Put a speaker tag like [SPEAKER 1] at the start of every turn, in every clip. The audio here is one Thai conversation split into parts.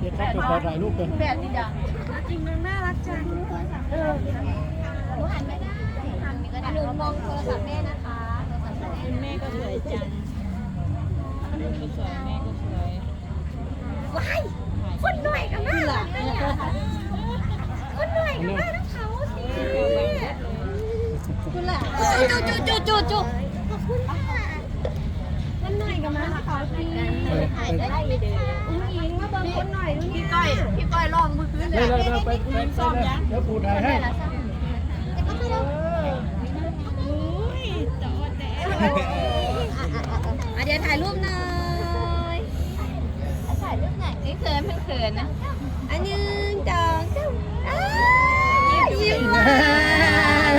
[SPEAKER 1] เดี๋ยวครับไปขอถ่ายรูปกัน
[SPEAKER 2] แบบนี้จ้ะ
[SPEAKER 3] จริงมันน่ารักจัง
[SPEAKER 2] เออหนูหันไม่ได้หันก็ได้หนูมองโทรศัพท์แม่นะคะโทรศัพท์แม่
[SPEAKER 3] ก็สวยจังลูกก็สวยแม่ก็สวย
[SPEAKER 2] ว้ายคนหน่อยกับแม่เหรอคนหน่อยกับแม่ต้งเขาสิคุณล่ะจุ๊จุ๊จุ๊จุ๊จุ๊ขอบคุณค่ะคนหน่อยกับแม่เขาสิถ่ายได้เด้ออุ้งอิงมา
[SPEAKER 3] พี่ก้อยพี่ก้อยลองมือพื้นเล
[SPEAKER 1] ไม่
[SPEAKER 3] ย
[SPEAKER 1] ได้ไปไปไปซ้อมยังเดี๋ยวปูถ่ายให้
[SPEAKER 3] อุ้ยจอแดง
[SPEAKER 2] อะเดี๋ยวถ่ายรูปหน่อยถ่ายรูปหน่อย
[SPEAKER 3] นี่เขินเป็นเขินนะ
[SPEAKER 2] อันหนึ่งสองสามอ้าวยิ้มหวาน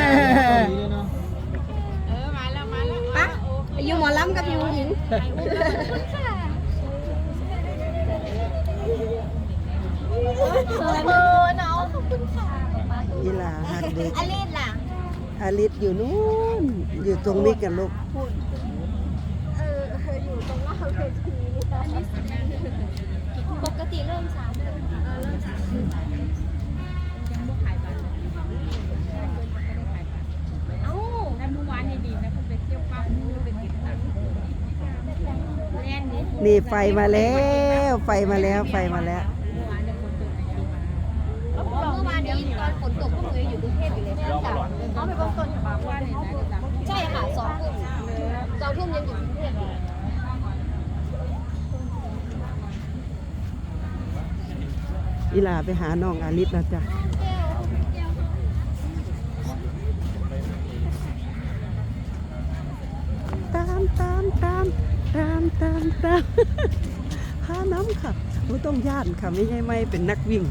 [SPEAKER 3] เออมาแล้วมาแล้ว
[SPEAKER 2] ปะอยู่หมอลำกับอยู่หญิงเออน้ องขอบคุณค่ะ
[SPEAKER 4] อีหลาหักเด็ก
[SPEAKER 2] อลิสล่ะ
[SPEAKER 4] อาลิสอยู่นู่นอยู่ตรงนี้กันลูก
[SPEAKER 2] เอออยู่ตรงหน้าเวทีอลิสปกติเริ่มสามโมงเออเริ่มสามโมงเอ้า
[SPEAKER 3] แล้วเมื่อวานนี่ดีนะคุณไปเที่ยวปั๊มไปติดตังแล่นนี่
[SPEAKER 4] นี่ไฟมาแล้วไฟมาแล้วไฟมาแล้ว
[SPEAKER 3] เมื่อวานจะคนตกในมา
[SPEAKER 2] เมื่อวา นนี้ตอนฝนตกพวกหนูยังอยู่กรุงเทพอยู่เลยจ้ะเขาไปบิ่งต้นฉบับ
[SPEAKER 3] ว่าในนั้นจะตาม
[SPEAKER 2] ใช่ค่ะสองทุ่มสองทุ่มยังอยู่กรุงเทพอยู่
[SPEAKER 4] อีลาไปหาน้องอาลิสแล้วจ้ะตามตามตามตามตามตาม น้ำค่ะไม่ต้องย่านค่ะไม่ใช่ไม่เป็นนักวิ่ง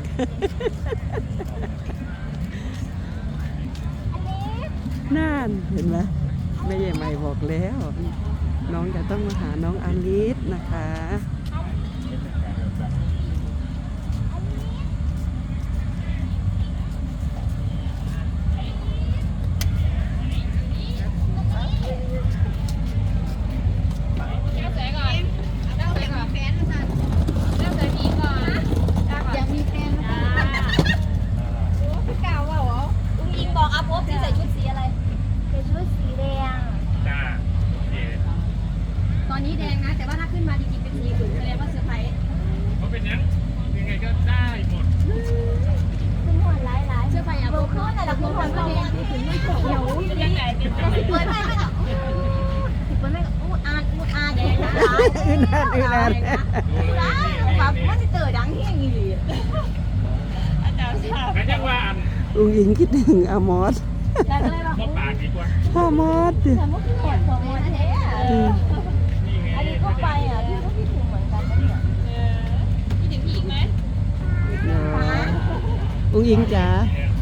[SPEAKER 4] น่านเห็นไหมไม่ใช่ไม่บอกแล้ว น้องจะต้องมาหาน้องอลิสนะคะ
[SPEAKER 2] อยากมีแฟนนะคะพี่กาวว่าเหรออุ้งอิงบอกอาภพที่ใส่ชุดสีอะไรใส่ชุดสีแดง
[SPEAKER 1] จ้า
[SPEAKER 2] ตอนนี้แดงนะ แต่ว่าถ้าขึ้นมาจริงๆเป็นสีอื่นแสดงว่าเซอร์ไพรส์
[SPEAKER 1] เขาเป็นยังยังไงก็ได้หมด
[SPEAKER 2] ขึ้นหัวร้ายร้ายเสื้อผ้าอาภพขึ้นแต่ละคนทำก็แดงถึงไม่เขียว
[SPEAKER 3] ยังไงเป็น
[SPEAKER 2] แต่สิเปิดไม่ไม่ก็สิเปิดไม่ก็อู้อาดอู้อาแดงนะ
[SPEAKER 4] อื่นนั่นอื่นนั่น
[SPEAKER 2] ร้ายแบบว่าจะเจอดังที่อย่างนี้
[SPEAKER 3] อาจารย์ทราบ
[SPEAKER 1] กันยังว่าอัน
[SPEAKER 4] ลุงหญิงคิดถึงอามอส
[SPEAKER 2] แล้วก็เลยแบบ
[SPEAKER 1] ก็ปากดีกว่า
[SPEAKER 4] พ่อมอส
[SPEAKER 2] ฉันก็คิดถึงของมันแท้
[SPEAKER 4] อืม
[SPEAKER 1] นี่ไง
[SPEAKER 2] อันนี้ก็ไปอะพี่ก็คิดถึงเหมือนกันนะเนี่ย
[SPEAKER 3] คิดถึงพี่อีกไหม
[SPEAKER 4] ลุงหญิงจ๋า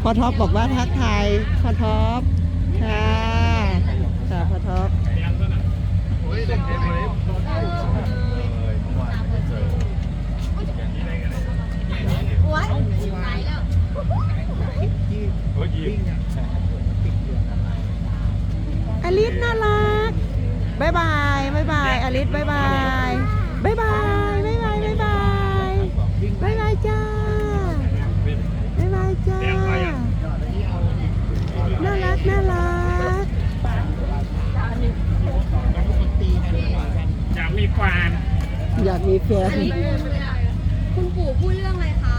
[SPEAKER 4] พอท็อปบอกว่าทักทายพอท็อปค่ะค่ะพอท็อป
[SPEAKER 1] อลิ
[SPEAKER 4] สน่ารักบายบายบายบายอลิสบายบาย
[SPEAKER 1] ค
[SPEAKER 4] อันนี้
[SPEAKER 2] คุณปู่พูดเรื่องอะไรคะ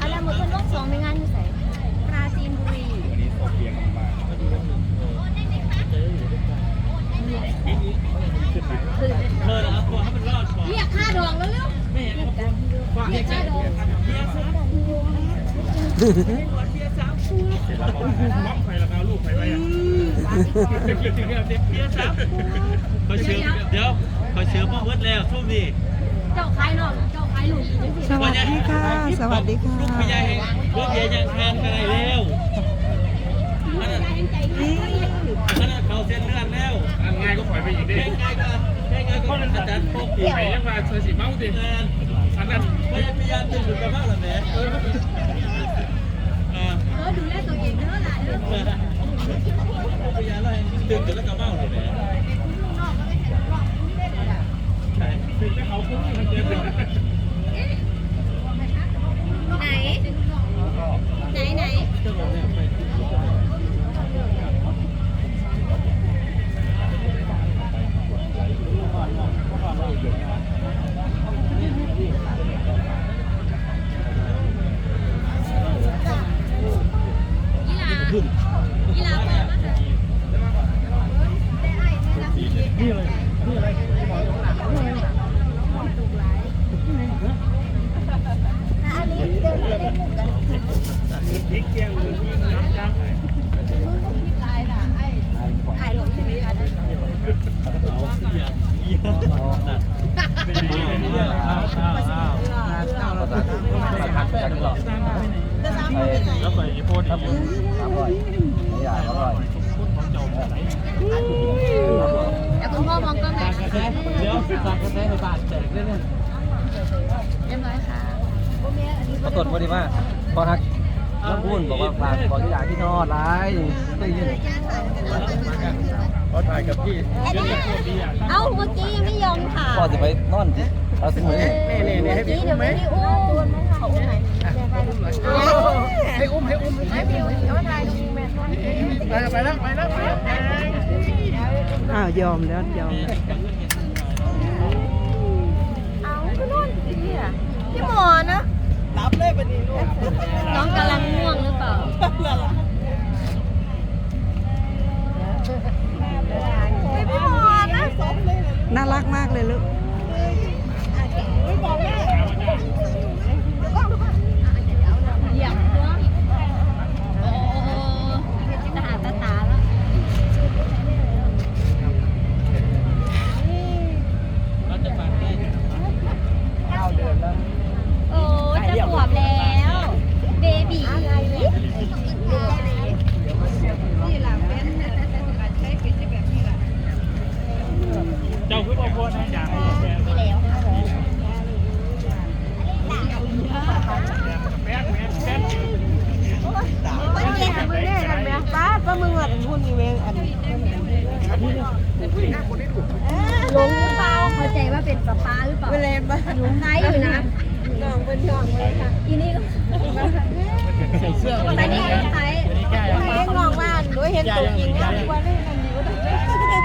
[SPEAKER 1] อะ
[SPEAKER 2] ไรหมดเป็นโลกสองในงานอยู่ไหนราจีนบุรี
[SPEAKER 1] เรี
[SPEAKER 2] ยกค่าดองแล้วเร็ว
[SPEAKER 1] เรียก
[SPEAKER 2] ค่าดอง
[SPEAKER 1] เบียร์ซับเขา
[SPEAKER 5] เชื่อเดี๋ยวเขาเชื่อพ่อเวิร์ดแล้วทุ่มนี่
[SPEAKER 2] เจ้าขายนอกเจ้าขายหลุมยังสิ
[SPEAKER 4] สวัสดีค่ะ สวัสดีค่ะ
[SPEAKER 5] ลูกพญายลูกพญายยังแทนกันได้แล้วอันนั้น
[SPEAKER 2] ใจดี
[SPEAKER 5] อันนั้นเขาเส้นเลือดแล้ว
[SPEAKER 1] อันง่ายก็ปล่อยไปอีกดิ
[SPEAKER 5] ใกล้ใกล้กันใกล้ใกล้กันอาจารย์พกอีก
[SPEAKER 1] ไปยังมาเธอสีเมาดิ
[SPEAKER 5] แทน
[SPEAKER 1] อันนั้น
[SPEAKER 5] พยายามตื่นกันบ้างหรือแม่อ่า
[SPEAKER 2] เออดูแลตัวเองเด้อล่ะเด้อ
[SPEAKER 5] พยายาม ตื่นจนแล้วก็เมาเลยแหละใช่
[SPEAKER 1] ถึงจะเขาคุ้มมันเจ็บ
[SPEAKER 2] ไหน ไหนไหน
[SPEAKER 5] ก็บอกเนี่ยไป
[SPEAKER 2] กีฬา
[SPEAKER 5] ขึ้น
[SPEAKER 2] กีฬาบอกมาค่ะ
[SPEAKER 1] นี่เลยนี่อะไรหมอตรงหลัง
[SPEAKER 2] อันนี้เดินเล่นหมู่กัน
[SPEAKER 1] พริกเกียงหรือพริกน้ำจัง
[SPEAKER 2] ถ่ายลงทีวีอันนั้น
[SPEAKER 5] เอาเสียเยี่ยมนั่น
[SPEAKER 1] เป็นยังไงเนี่ยอ้าวอ้าวอ้าว
[SPEAKER 5] มาทักแบงค์หรอ
[SPEAKER 1] แล้วไปยี่โพดอีก
[SPEAKER 2] แล้วคุณพ่อมองกล้องไหนคะ
[SPEAKER 5] เดี๋ยวสั่งกาแฟใน บาทแจกได้เลย
[SPEAKER 2] เรียบร้อยค่ะ
[SPEAKER 6] ปรากฏว่าดีมากพอทักน้องพูนบอกว่าฝากขอที่อยากที่นอนร้ายได้ยิน
[SPEAKER 1] เขาถ่ายกับพี่เดี๋ยวนี้โคตรดีอะ
[SPEAKER 2] เอ้าเมื่อกี้ยังไม่ยอมถ่าย
[SPEAKER 6] พ่อจะไปนอนสิเอาสิมือ
[SPEAKER 1] นี่นี่นี่ให้พี่
[SPEAKER 2] เดี๋ยวไม่ได้อุ้มเขาอุ้มไหน
[SPEAKER 1] ให้อุ้มให้อุ้มให้อุ้มไปแล้วไปแล้วไปแล้ว
[SPEAKER 4] อ้าวยอมแล้วยอมแล้ว
[SPEAKER 2] พี่หมอนะรับเลยวันนี้ลูกน้องกำลังง่วงหรือเปล่าไม่พี่หมอนะ
[SPEAKER 4] น่ารักมากเลยลูก
[SPEAKER 2] เหยียบเนาะโอ้ตาตาตาแล้ว
[SPEAKER 5] เราจะฟังได้
[SPEAKER 2] โอ้จะขวบแล้ว เบบีอะไรเนี่ย
[SPEAKER 1] เจ้าคือบอกว่านะอย่างนี้แม่
[SPEAKER 2] ไปแล้ว
[SPEAKER 1] แม่แม่แม่
[SPEAKER 2] มันเก่งมือได้กันไหมป้าป้ามึงอะพูดอีเวงอันหลงหรือเปล่าเข้า ใจว่าเป็นป้าป้าหรือเปล่าเป็นเลยป้าหลงใครอยู่นะน้องเป็นน้องเลยค่ะอีนี่ก็
[SPEAKER 5] ใส่เสื้อ
[SPEAKER 2] อันนี้ใครเลี้ยงน้องบ้านด้วยเห็นตัวจริงแล้วว่าเล่นกันอยู่